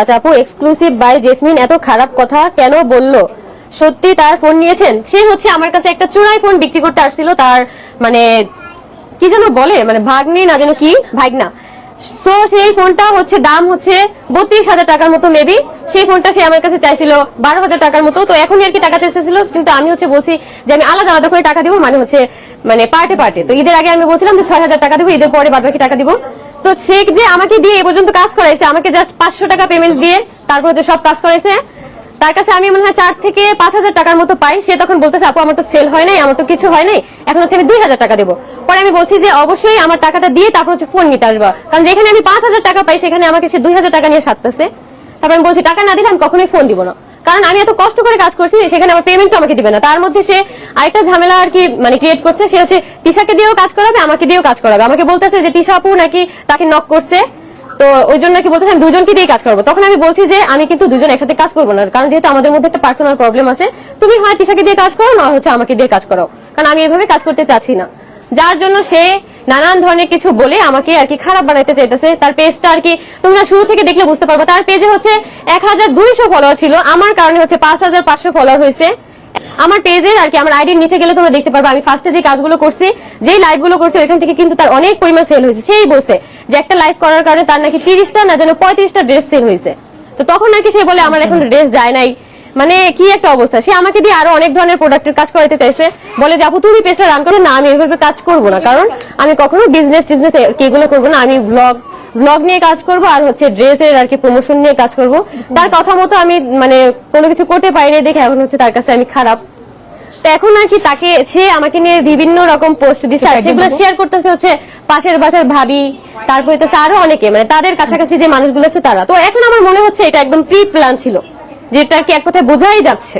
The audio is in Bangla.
আচ্ছা আপু এক্সক্লুসিভ বাই জেসমিন এত খারাপ কথা কেন বলল? সত্যি তার ফোন নিয়েছেন? সে হচ্ছে আমার কাছে একটা চোরাই ফোন বিক্রি করতে আসছিল, তার মানে কি যেন বলে মানে ভাগ্নি না যেন কি, ভাগনা। সো সেই ফোনটা হচ্ছে দাম হচ্ছে বত্রিশ হাজার টাকার মতো মেবি সেই ফোনটা সে আমার কাছে চাইছিল বারো হাজার টাকার মতো, তো এখনই আর কি টাকা চাইতেছিল, কিন্তু আমি হচ্ছে বলছি যে আমি আলাদা আলাদা করে টাকা দিব মানে হচ্ছে মানে পার্টে পার্টে। তো ঈদের আগে আমি বলছিলাম যে ছয় হাজার টাকা দিব, ঈদের পরে বাদ বাকি টাকা দিব। তো শেখ যে আমাকে দিয়ে এ পর্যন্ত কাজ করাইছে, আমাকে জাস্ট পাঁচশো টাকা পেমেন্ট দিয়ে তারপর হচ্ছে সব কাজ করাইছে, তার কাছে আমি মনে হয় চার থেকে পাঁচ হাজার টাকার মতো পাই। সে তখন বলতেছে, আপু, আমার তো সেল হয় নাই, আমার তো কিছু হয় নাই, এখন হচ্ছে আমি দুই হাজার টাকা দেবো। পরে আমি বলছি যে, অবশ্যই আমার টাকাটা দিয়ে তারপর হচ্ছে ফোন নিতে আসবা। কারণ যেখানে আমি পাঁচ হাজার টাকা পাই, সেখানে আমাকে সে দুই হাজার টাকা নিয়ে সারতেছে। তারপর আমি বলছি, টাকা না দিলে আমি কখনোই ফোন দিব না। কারণ আমি এত কষ্ট করে কাজ করছি সেখানে আমার পেমেন্ট আমাকে দিবে না। তার মধ্যে সে আরেকটা ঝামেলা আর কি মানে ক্রিয়েট করছে, সে হচ্ছে তিশাকে দিয়েও কাজ করাবে, আমাকে দিয়েও কাজ করাবে। আমাকে বলতেছে যে, তিশা আপু নাকি তাকে নক করছে। তো ওই জন্য কি বলতেছে, আমি দুজনকে দিয়ে কাজ করব। তখন আমি বলছি যে, আমি কিন্তু দুজন একসাথে কাজ করব না, কারণ যেহেতু আমাদের মধ্যে একটা পার্সোনাল প্রবলেম আছে, তুমি হয় তিশাকে দিয়ে কাজ করো, না হচ্ছে আমাকে দিয়ে কাজ করো কারণ আমি এভাবে কাজ করতে চাচ্ছি না। যার জন্য সে নানান ধরনের কিছু বলে আমাকে আর কি খারাপ বানাইতে চাইতেছে। তার পেজটা আর কি তোমরা শুরু থেকে দেখলে বুঝতে পারবে। তার পেজে হচ্ছে এক হাজার দুইশো ফলোয়ার ছিল। আমার কারণে হচ্ছে পাঁচ হাজার পাঁচশো ফলোয়ার হয়েছে। আমার পেজের আর কি আমার আইডির নিচে গেলে তোমরা দেখতে পারবে, আমি ফার্স্টে যে কাজগুলো করছি, যেই লাইভগুলো করছি, ওইখান থেকে কিন্তু তার অনেক পরিমাণ সেল হয়েছে। সেই বসে যে একটা লাইভ করার কারণে তার নাকি তিরিশটা না যেন পঁয়ত্রিশটা ড্রেস সেল হয়েছে। তো তখন নাকি সে বলে, আমার এখন ড্রেস যায় নাই। মানে কি একটা অবস্থা? সে আমাকে দিয়ে আরও অনেক ধরনের প্রোডাক্টের কাজ করাতে চাইছে। বলে যে আপু তুমি পেজটা রান করো। না আমি এইভাবে কাজ করব না। কারণ আমি কখনো বিজনেস টিজনেস এগুলো করব না। আমি ব্লগ ব্লগ নিয়ে কাজ করব আর হচ্ছে ড্রেসের আর কি প্রমোশন নিয়ে কাজ করব। তার কথা মতো আমি মানে কোনো কিছু করতে পারিনি দেখে এখন হচ্ছে তার কাছে আমি খারাপ। তো এখন আর কি তাকে সে আমাকে নিয়ে বিভিন্ন রকম পোস্ট দিচ্ছে আর সেগুলো শেয়ার করতেছে হচ্ছে পাশের বাসার ভাবি তারপর হচ্ছে আরও অনেকে। মানে তাদের কাছাকাছি যে মানুষগুলো আছে তারা। তো এখন আমার মনে হচ্ছে এটা একদম প্রি প্ল্যান ছিল। যেটা কি এক কথায় বোঝাই যাচ্ছে।